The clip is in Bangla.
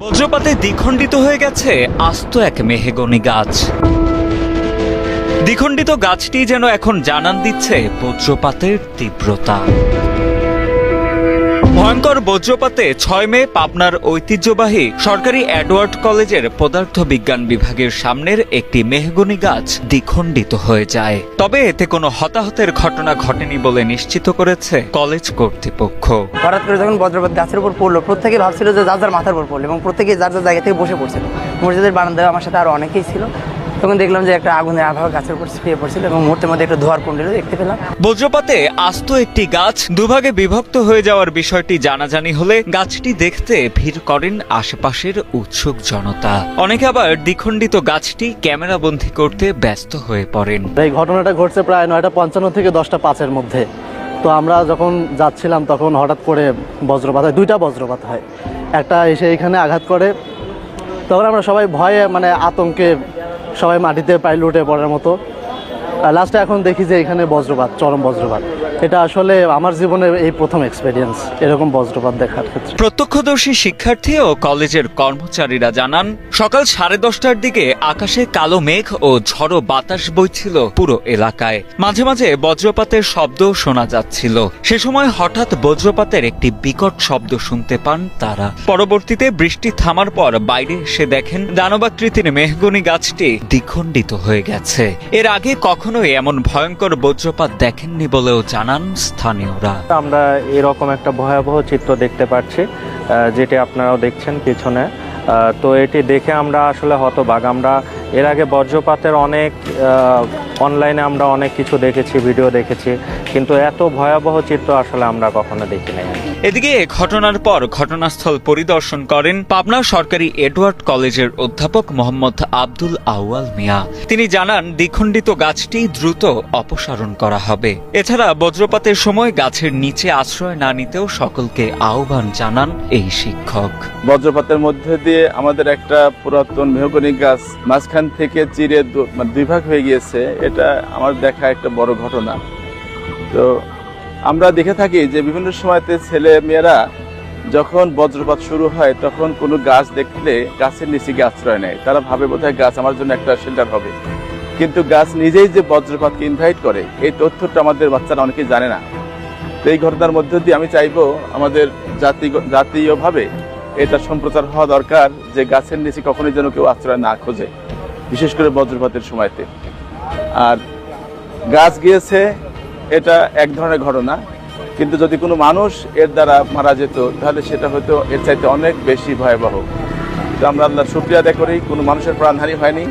বজ্রপাতে দ্বিখণ্ডিত হয়ে গেছে আস্ত এক মেহেগনি গাছ। দ্বিখণ্ডিত গাছটি যেন এখন জানান দিচ্ছে বজ্রপাতের তীব্রতা। ভয়ঙ্কর বজ্রপাতে ছয় মে পাবনার ঐতিহ্যবাহী সরকারি অ্যাডওয়ার্ড কলেজের পদার্থ বিজ্ঞান বিভাগের সামনের একটি মেহগনি গাছ দ্বিখণ্ডিত হয়ে যায়। তবে এতে কোনো হতাহতের ঘটনা ঘটেনি বলে নিশ্চিত করেছে কলেজ কর্তৃপক্ষ। হঠাৎ করে যখন বজ্রপাত গাছের উপর পড়ল, প্রত্যেকে ভাবছিল যে যার যার মাথার উপর পড়ল এবং প্রত্যেকে যার যার জায়গা থেকে বসে পড়ছিল। মসজিদের বারান্দায় আমার সাথে আরও অনেকেই ছিল। তখন দেখলাম যে একটা আগুনের আবহাওয়া গাছের উপর ছড়িয়ে পড়ছিল এবং মুহূর্তের মধ্যে একটা ধোয়ার কুণ্ডল দেখতে পেলাম। বজ্রপাতে আস্ত একটি গাছ দুভাগে বিভক্ত হয়ে যাওয়ার বিষয়টি জানাজানি হলে গাছটি দেখতে ভিড় করেন আশেপাশের উৎসুক জনতা। অনেকে আবার দ্বিখণ্ডিত গাছটি ক্যামেরা ক্যামেরাবন্দি করতে ব্যস্ত হয়ে পড়েন। এই ঘটনাটা ঘটছে প্রায় নয়টা পঞ্চান্ন থেকে দশটা পাঁচের মধ্যে। তো আমরা যখন যাচ্ছিলাম তখন হঠাৎ করে বজ্রপাত হয় দুইটা বজ্রপাত হয়। একটা এসে এখানে আঘাত করে। তখন আমরা সবাই ভয়ে মানে আতঙ্কে সবাই মাটিতে প্রায় লুটে পড়ার মতো। লাস্টে এখন দেখি যে এখানে বজ্রপাত চরম বজ্রপাত। এটা আসলে আমার জীবনে এই প্রথম এক্সপিরিয়েন্স এরকম বজ্রপাত দেখার ক্ষেত্রে। প্রত্যক্ষদর্শী শিক্ষার্থী ও কলেজের কর্মচারীরা জানান, সকাল সাড়ে দশটার দিকে আকাশে কালো মেঘ ও ঝড়ো বাতাস বইছিল পুরো এলাকায়। মাঝে মাঝে বজ্রপাতের শব্দ শোনা যাচ্ছিল। সে সময় হঠাৎ বজ্রপাতের একটি বিকট শব্দ শুনতে পান তারা। পরবর্তীতে বৃষ্টি থামার পর বাইরে এসে দেখেন, দানবাকৃতির মেহগনি গাছটি দ্বিখণ্ডিত হয়ে গেছে। এর আগে কখনোই এমন ভয়ঙ্কর বজ্রপাত দেখেননি বলেও জানান স্থানীয়রা। আমরা এরকম একটা ভয়াবহ চিত্র দেখতে পাচ্ছি যেটি আপনারাও দেখছেন পেছনে। তো এটি দেখে আমরা আসলে হতবাগ আমরা এর আগে বজ্রপাতের অনেক অনলাইনে আমরা অনেক কিছু দেখেছি ভিডিও দেখেছি, কিন্তু এত ভয়াবহ চিত্র আসলে আমরা কখনো দেখি নাই এদিকে ঘটনার পর ঘটনাস্থল পরিদর্শন করেন পাবনা সরকারি এডওয়ার্ড কলেজের অধ্যাপক মোহাম্মদ আব্দুল আউয়াল মিয়া। তিনি জানান, দ্বিখণ্ডিত গাছটি দ্রুত অপসারণ করা হবে। এছাড়া বজ্রপাতের সময় গাছের নিচে আশ্রয় না নিতেও সকলকে আহ্বান জানান এই শিক্ষক। বজ্রপাতের মধ্যে দিয়ে আমাদের একটা পুরাতন মেহগনি গাছ মাঝখান থেকে চিরে মানে দুই ভাগ হয়ে গিয়েছে। এটা আমার দেখা একটা বড় ঘটনা। তো আমরা দেখে থাকি যে বিভিন্ন সময়তে ছেলে মেয়েরা যখন বজ্রপাত শুরু হয়, তখন কোনো গাছ দেখলে গাছের নিচে গিয়ে আশ্রয় নেয়। তারা ভাবে বোধহয় গাছ আমার জন্য একটা শেল্টার হবে। কিন্তু গাছ নিজেই যে বজ্রপাতকে ইনভাইট করে, এই তথ্যটা আমাদের বাচ্চারা অনেকেই জানে না। এই ঘটনার মধ্য দিয়ে আমি চাইব আমাদের জাতি, জাতীয়ভাবে এটা সম্প্রচার হওয়া দরকার যে গাছের নিচে কখনোই যেন কেউ আশ্রয় না খোঁজে, বিশেষ করে বজ্রপাতের সময়তে। আর গাছ গিয়েছে এটা এক ধরনের ঘটনা। কিন্তু যদি কোনো মানুষ এর দ্বারা মারা যেত, তাহলে সেটা হয়তো এর চাইতে অনেক বেশি ভয়াবহ। তো আমরা আল্লাহ শুক্রিয়া আদায় করি, কোনো মানুষের প্রাণহানি হয়নি।